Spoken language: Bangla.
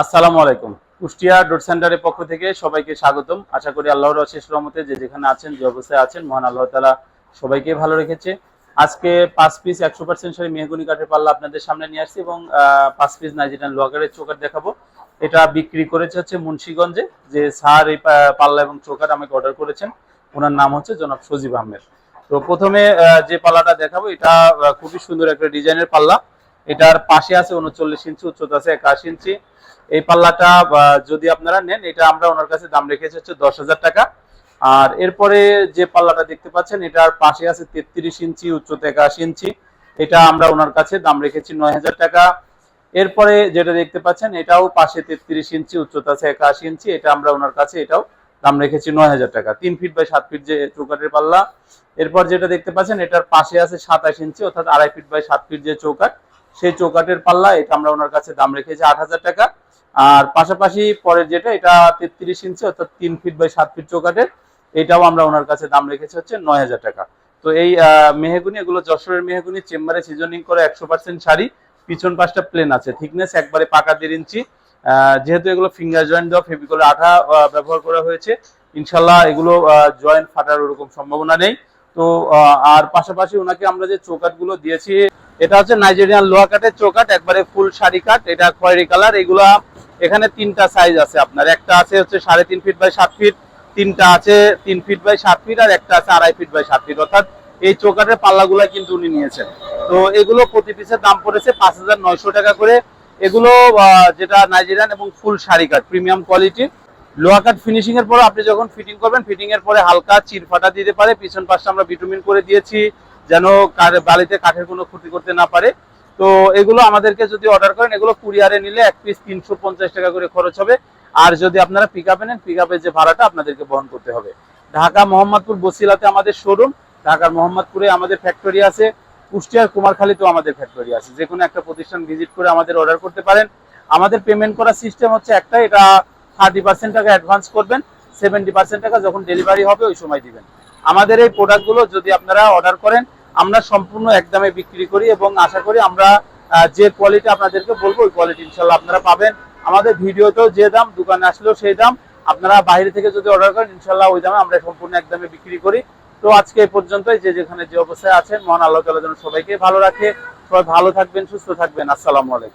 আসসালামু আলাইকুম। কুষ্টিয়া ডোর সেন্টারের পক্ষ থেকে সবাইকে স্বাগতম। আশা করি আল্লাহর অশেষ রহমতে যে যেখানে আছেন, যে অবস্থায় আছেন, মহান আল্লাহ তালা সবাইকে ভালো রেখেছে। আজকে পাঁচ পিস একশো পার্সেন্ট সারি মেহগুনি কাঠের পাল্লা আপনাদের সামনে নিয়ে আসছি এবং পাঁচ পিস নাইজেরিয়ান লোয়াকারের চোকার দেখাবো। এটা বিক্রি করেছে হচ্ছে মুন্সীগঞ্জে, যে স্যার এই পাল্লা এবং চোকার আমাকে অর্ডার করেছেন। ওনার নাম হচ্ছে জনাব সজীব আহমেদ। তো প্রথমে যে পাল্লাটা দেখাবো, এটা খুবই সুন্দর একটা ডিজাইনের পাল্লা। এটার পাশে আছে উনচল্লিশ ইঞ্চি, উচ্চতা আছে একাশি ইঞ্চি। এই পাল্লাটা যদি আপনারা নেন, এটা আমরা ওনার কাছে দাম রেখেছি হচ্ছে দশ হাজার টাকা। আর এরপরে যে পাল্লাটা দেখতে পাচ্ছেন, এটার পাশে আছে তেত্রিশ ইঞ্চি, উচ্চতা একাশি ইঞ্চি। এটা আমরা ওনার কাছে দাম রেখেছি নয় হাজার টাকা। এরপরে যেটা দেখতে পাচ্ছেন, এটাও পাশে তেত্রিশ ইঞ্চি, উচ্চতা আছে একাশি ইঞ্চি। এটা আমরা ওনার কাছে এটাও দাম রেখেছি নয় হাজার টাকা। তিন ফিট বাই সাত ফিট যে চৌকাটের পাল্লা। এরপর যেটা দেখতে পাচ্ছেন, এটার পাশে আছে সাতাশ ইঞ্চি, অর্থাৎ আড়াই ফিট বাই সাত ফিট যে চৌকাট সেই চৌকাটের পাল্লা, এটা আমরা ওনার কাছে দাম রেখেছি আট হাজার টাকা। আর পাশাপাশি পরের যেটা, এটা তেত্রিশ ইঞ্চি অর্থাৎ তিন ফিট বাই সাত ফিট চৌকাটের এটাও আমরা ওনার কাছে দাম রেখেছি হচ্ছে নয় হাজার টাকা। তো এই মেহেগুনি, এগুলো যশোরের মেহেগুনি, চেম্বারে সিজনিং করে একশো পার্সেন্ট শাড়ি, পিছন পাশটা প্লেন আছে। থিকনেস একবারে পাকা দেড় ইঞ্চি। যেহেতু এগুলো ফিঙ্গার জয়েন্ট দেওয়া ফেভিকলের আঠা ব্যবহার করা হয়েছে ইনশাল্লাহ এগুলো জয়েন্ট ফাটার ওরকম সম্ভাবনা নেই। তো আর পাশাপাশি ওনাকে আমরা যে চৌকাটগুলো দিয়েছি এটা হচ্ছে নাইজেরিয়ান লোহা কাঠের চৌকাট একবারে ফুল শাড়ি কাঠ, এটা খয়েরি কালার, এগুলা এখানে তিনটা সাইজ আছে আপনার। একটা আছে হচ্ছে সাড়ে তিন ফিট বাই সাত ফিট তিনটা আছে তিন ফিট বাই সাত ফিট আর একটা আছে আড়াই ফিট বাই সাত ফিট অর্থাৎ এই চৌকাটের পাল্লাগুলা কিন্তু উনি নিয়েছেন। তো এগুলো প্রতি পিসের দাম পড়েছে পাঁচ হাজার নয়শো টাকা করে। এগুলো যেটা নাইজেরিয়ান এবং ফুল শাড়ি কাঠ প্রিমিয়াম কোয়ালিটির লোহা কাঠ ফিনিশিং এর পরে আপনি যখন ফিটিং করবেন ফিটিং এর পরে হালকা চিরফাটা দিতে পারে। পিছন পাশটা আমরা ভিটামিন করে দিয়েছি। যেন বালিতে কাঠের কোনো ক্ষতি করতে না পারে। তো এগুলো আমাদেরকে যদি অর্ডার করেন, এগুলো কুরিয়ারে নিলে এক পিস তিনশো পঞ্চাশ টাকা করে খরচ হবে। আর যদি আপনারা পিক আপে নেন পিক আপের যে ভাড়াটা আপনাদেরকে বহন করতে হবে। ঢাকা মোহাম্মদপুর বসিলাতে আমাদের শোরুম ঢাকার মোহাম্মদপুরে আমাদের ফ্যাক্টরি আছে। কুষ্টিয়ার কুমারখালীতেও আমাদের ফ্যাক্টরি আছে। যে কোনো একটা প্রতিষ্ঠান ভিজিট করে আমাদের অর্ডার করতে পারেন। আমাদের পেমেন্ট করার সিস্টেম হচ্ছে একটা। এটা থার্টি পার্সেন্ট টাকা অ্যাডভান্স করবেন। সেভেন্টি পার্সেন্ট টাকা যখন ডেলিভারি হবে, ওই সময় দিবেন। আমাদের এই প্রোডাক্টগুলো যদি আপনারা অর্ডার করেন, আমরা সম্পূর্ণ একদমে বিক্রি করি এবং আশা করি আমরা যে কোয়ালিটি আপনাদেরকে বলব, ওই কোয়ালিটি ইনশাল্লাহ আপনারা পাবেন। আমাদের ভিডিওতেও যে দাম, দোকানে আসলেও সেই দাম, আপনারা বাইরে থেকে যদি অর্ডার করেন, ইনশাল্লাহ ওই দামে আমরা সম্পূর্ণ একদমে বিক্রি করি। তো আজকে এই পর্যন্তই, যে যেখানে যে অবস্থায় আছেন, মহান আল্লাহ তালা যেন সবাইকে ভালো রাখে। সবাই ভালো থাকবেন, সুস্থ থাকবেন। আসসালামু আলাইকুম।